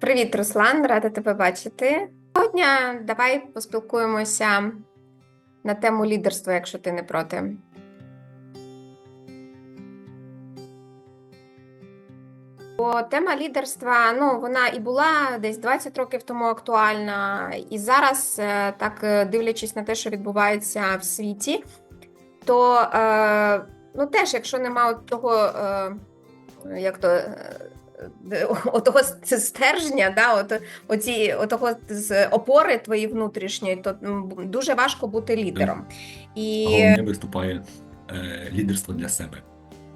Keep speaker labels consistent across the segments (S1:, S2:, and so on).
S1: Привіт, Руслан, рада тебе бачити. Сьогодні давай поспілкуємося на тему лідерства, якщо ти не проти. Бо тема лідерства, ну вона і була десь 20 років тому актуальна, і зараз, е, так е, дивлячись на те, що відбувається в світі, то е, ну теж, якщо нема того, як то. Е, Отого стержня, да, от, оці, отого з опори твої внутрішньої, то дуже важко бути лідером. І
S2: головне виступає е, лідерство для себе.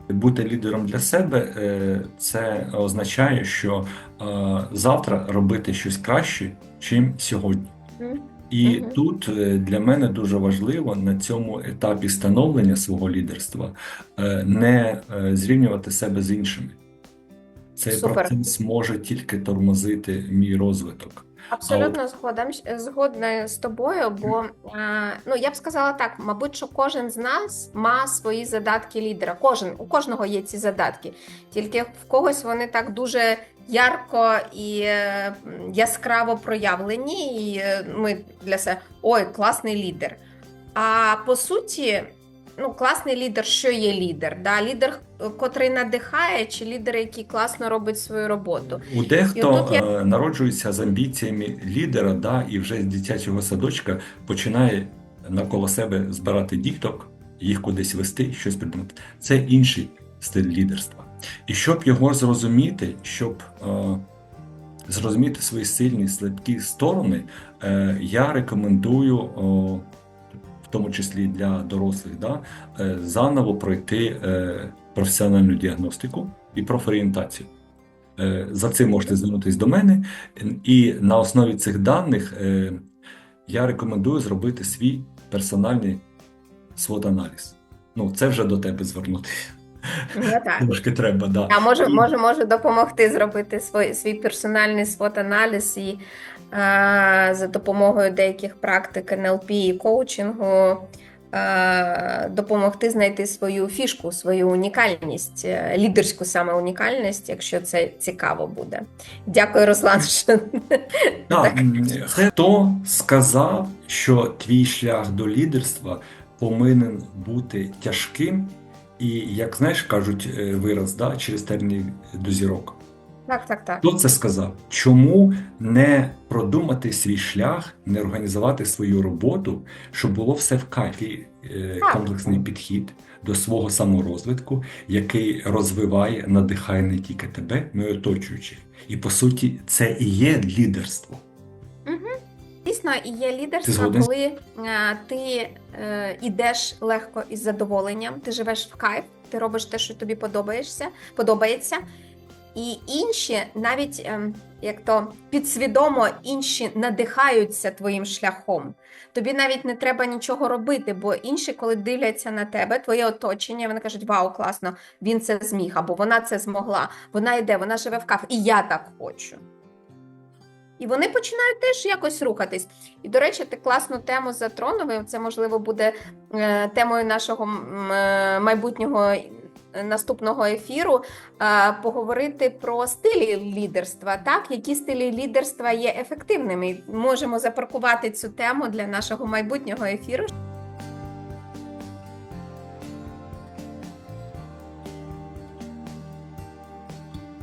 S2: Бути лідером для себе е, це означає, що е, завтра робити щось краще, чим сьогодні. І
S1: Мгм.
S2: тут для мене дуже важливо на цьому етапі становлення свого лідерства не зрівнювати себе з іншими. Цей
S1: Супер.
S2: процес може тільки тормозити мій розвиток.
S1: Абсолютно згодом, згодна з тобою, бо е, ну я б сказала так, мабуть, що кожен з нас має свої задатки лідера. Кожен у кожного є ці задатки, тільки в когось вони так дуже ярко і е, яскраво проявлені. І е, ми для себе ой, класний лідер. А по суті, ну класний лідер, що є лідер? Да? Лідер, е, котрий надихає, чи лідер, який класно робить свою роботу.
S2: У дехто
S1: я-
S2: е, народжується з амбіціями лідера, да, і вже з дитячого садочка починає навколо себе збирати діток, їх кудись вести, щось придумати. Це інший стиль лідерства. І щоб його зрозуміти, щоб е, зрозуміти свої сильні слабкі сторони, е, я рекомендую, в тому числі для дорослих, да, е, заново пройти е, професіональну діагностику і профорієнтацію. Е, За цим можете звернутися до мене, і на основі цих даних я рекомендую зробити свій персональний свод-аналіз. Ну, це вже до тебе звернутися.
S1: Ну, так.
S2: Трошки треба, да.
S1: А може, може, може допомогти зробити свій, свій персональний свот-аналіз і за допомогою деяких практик НЛП і коучингу е, допомогти знайти свою фішку, свою унікальність, е, лідерську саме унікальність, якщо це цікаво буде. Дякую, Руслан. Що...
S2: Так, хто сказав, що твій шлях до лідерства повинен бути тяжким, і, як знаєш, кажуть е, вираз, да, через термін до зірок.
S1: Так, так, так.
S2: Хто це сказав? Чому не продумати свій шлях, не організувати свою роботу, щоб було все в кайфі, е,
S1: Так.
S2: комплексний підхід до свого саморозвитку, який розвиває, надихає не тільки тебе, але й оточуючих. І по суті, це і є лідерство.
S1: Дійсно, і є лідерство, коли е, ти е, ідеш легко із задоволенням, ти живеш в кайф, ти робиш те, що тобі подобаєшся, подобається. І інші, навіть ем, як то підсвідомо інші надихаються твоїм шляхом. Тобі навіть не треба нічого робити, бо інші, коли дивляться на тебе, твоє оточення, вони кажуть: Вау, класно, він це зміг, або вона це змогла, вона йде, вона живе в кайф, і я так хочу. І вони починають теж якось рухатись. І, до речі, ти класну тему затронув. Це, можливо, буде е, темою нашого е, майбутнього наступного ефіру. е, Поговорити про стилі лідерства, так? Які стилі лідерства є ефективними. Можемо запаркувати цю тему для нашого майбутнього ефіру.